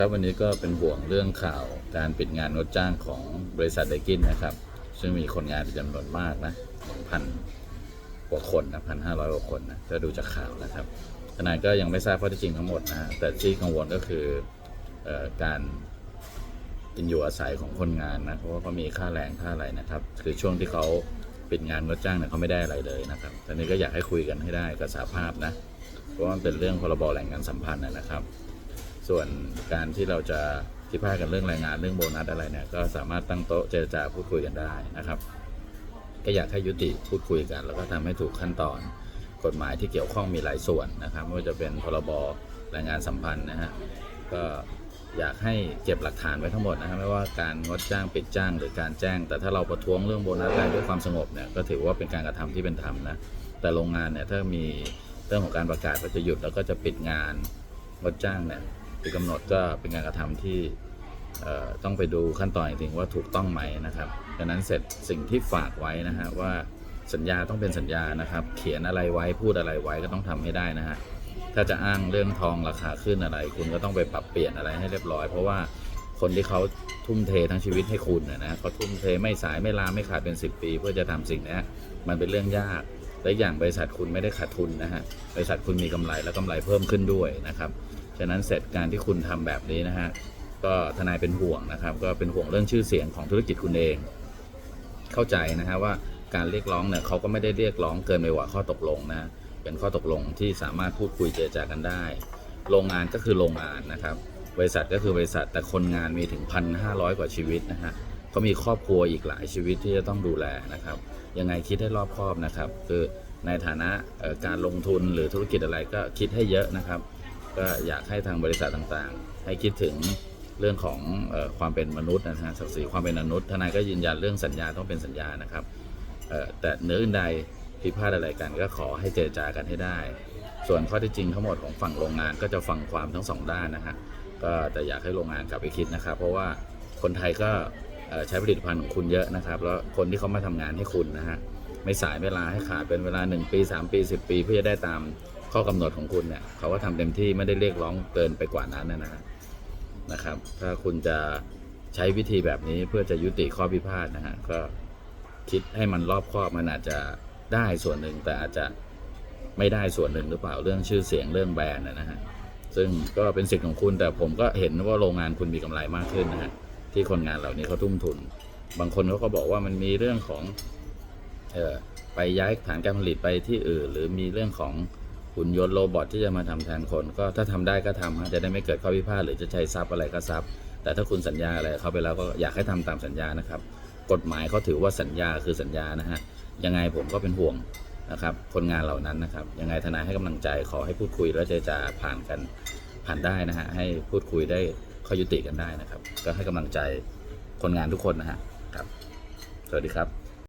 ครับวันนี้ก็เป็นห่วงเรื่องข่าวการปิดงานงดจ้างของบริษัทไดกินนะครับ ซึ่งมีคนงานเป็นจำนวนมากนะพันกว่าคนนะพันห้าร้อยกว่าคนนะถ้าดูจากข่าวนะครับทนายก็ยังไม่ทราบข้อเท็จจริงทั้งหมดนะ แต่ที่กังวลก็คืออการกินอยู่อาศัยของคนงานนะ เพราะว่าเขามีค่าแรงค่าอะไรนะครับ คือช่วงที่เขาปิดงานงดจ้างเนี่ยเขาไม่ได้อะไรเลยนะครับตอนนี้ก็อยากให้คุยกันให้ได้กับสาภาพนะ เพราะว่ามันเป็นเรื่องพรบแรงงานสัมพันธ์นะครับ ส่วนการที่เราจะพิพาทกันเรื่องแรงงานเรื่องโบนัสอะไรเนี่ยก็สามารถตั้งโต๊ะเจรจาพูดคุยกันได้นะครับ ก็อยากให้ยุติพูดคุยกัน แล้วก็ทำให้ถูกขั้นตอน กฎหมายที่เกี่ยวข้องมีหลายส่วนนะครับไม่ว่าจะเป็นพรบแรงงานสัมพันธ์นะฮะก็อยากให้เก็บหลักฐานไว้ทั้งหมดนะฮะไม่ว่าการงดจ้างปิดจ้างหรือการแจ้ง แต่ถ้าเราประท้วงเรื่องโบนัสได้ด้วยความสงบเนี่ยก็ถือว่าเป็นการกระทำที่เป็นธรรมนะแต่โรงงานเนี่ยถ้ามีเรื่องของการประกาศว่าจะหยุดแล้วก็จะปิดงานงดจ้างเนี่ย คือกำหนดก็เป็นการกระทำที่ต้องไปดูขั้นตอนจริงๆว่าถูกต้องไหมนะครับดังนั้นเสร็จสิ่งที่ฝากไว้นะฮะว่าสัญญาต้องเป็นสัญญานะครับ เขียนอะไรไว้พูดอะไรไว้ก็ต้องทำให้ได้นะฮะถ้าจะอ้างเรื่องทองราคาขึ้นอะไร คุณก็ต้องไปปรับเปลี่ยนอะไรให้เรียบร้อย เพราะว่าคนที่เขาทุ่มเททั้งชีวิตให้คุณนะนะเขาทุ่มเทไม่สายไม่ลาไม่ขาดเป็น 10 ปี เพื่อจะทำสิ่งนี้มันเป็นเรื่องยากและอย่างบริษัทคุณไม่ได้ขาดทุนนะฮะบริษัทคุณมีกำไรและกำไรเพิ่มขึ้นด้วยนะครับ ฉะนั้นเสร็จการที่คุณทำแบบนี้นะฮะก็ทนายเป็นห่วงนะครับ ก็เป็นห่วงเรื่องชื่อเสียงของธุรกิจคุณเอง เข้าใจนะฮะว่าการเรียกร้องเนี่ยเขาก็ไม่ได้เรียกร้องเกินไปกว่าข้อตกลงนะ เป็นข้อตกลงที่สามารถพูดคุยเจรจากันได้ โรงงานก็คือโรงงานนะครับ บริษัทก็คือบริษัทแต่คนงานมีถึง 1,500 กว่าชีวิตนะฮะเขามีครอบครัวอีกหลายชีวิตที่จะต้องดูแลนะครับ ยังไงคิดให้รอบคอบนะครับ คือในฐานะการลงทุนหรือธุรกิจอะไรก็คิดให้เยอะนะครับ ก็อยากให้ทางบริษัทต่างๆ ให้คิดถึงเรื่องของอความเป็นมนุษย์นะฮะศักดิ์ศรีความเป็นมนุษย์ทนายก็ยืนยันเรื่องสัญญาต้องเป็นสัญญานะครับแต่เนืออื่นใดพิพาทอะไรกันก็ขอให้เจรจากันให้ได้ ส่วนข้อที่จริงทั้งหมดของฝั่งโรงงานก็จะฟังความทั้งสองด้านนะฮะก็แต่อยากให้โรงงานกลับไปคิดนะครับ เพราะว่าคนไทยก็ใช้ผลิตภัณฑ์ของคุณเยอะนะครับ แล้วคนที่เขามาทำงานให้คุณนะฮะไม่สายเวลาให้ขาดเป็นเวลา 1 ปี 3 ปี 10 ปีเพื่อจะได้ตาม ข้อกำหนดของคุณเนี่ยเขาก็ทำเต็มที่ไม่ได้เรียกร้องเกินไปกว่านั้นนะฮะนะครับ ถ้าคุณจะใช้วิธีแบบนี้เพื่อจะยุติข้อพิพาทนะฮะก็คิดให้มันรอบคอบมันอาจจะได้ส่วนหนึ่งแต่อาจจะไม่ได้ส่วนหนึ่งหรือเปล่าเรื่องชื่อเสียงเรื่องแบรนด์นะฮะซึ่งก็เป็นสิทธิ์ของคุณ แต่ผมก็เห็นว่าโรงงานคุณมีกำไรมากขึ้นนะฮะที่คนงานเหล่านี้เขาทุ่มทุน บางคนเขาก็บอกว่ามันมีเรื่องของเออไปย้ายฐานการผลิตไปที่อื่น หรือมีเรื่องของ หุ่นยนต์โรบอทที่จะมาทำแทนคน ก็ถ้าทำได้ก็ทำฮะจะได้ไม่เกิดข้อพิพาทหรือจะใช้ทรัพย์อะไรก็ทรัพย์ แต่ถ้าคุณสัญญาอะไรเขาไปแล้วก็อยากให้ทำตามสัญญานะครับกฎหมายเขาถือว่าสัญญาคือสัญญานะฮะยังไงผมก็เป็นห่วงนะครับคนงานเหล่านั้นนะครับยังไงทนายให้กำลังใจขอให้พูดคุยและเจรจาผ่านกันผ่านได้นะฮะให้พูดคุยได้ข้อยุติกันได้นะครับ ก็ให้กำลังใจคนงานทุกคนนะฮะครับ สวัสดีครับ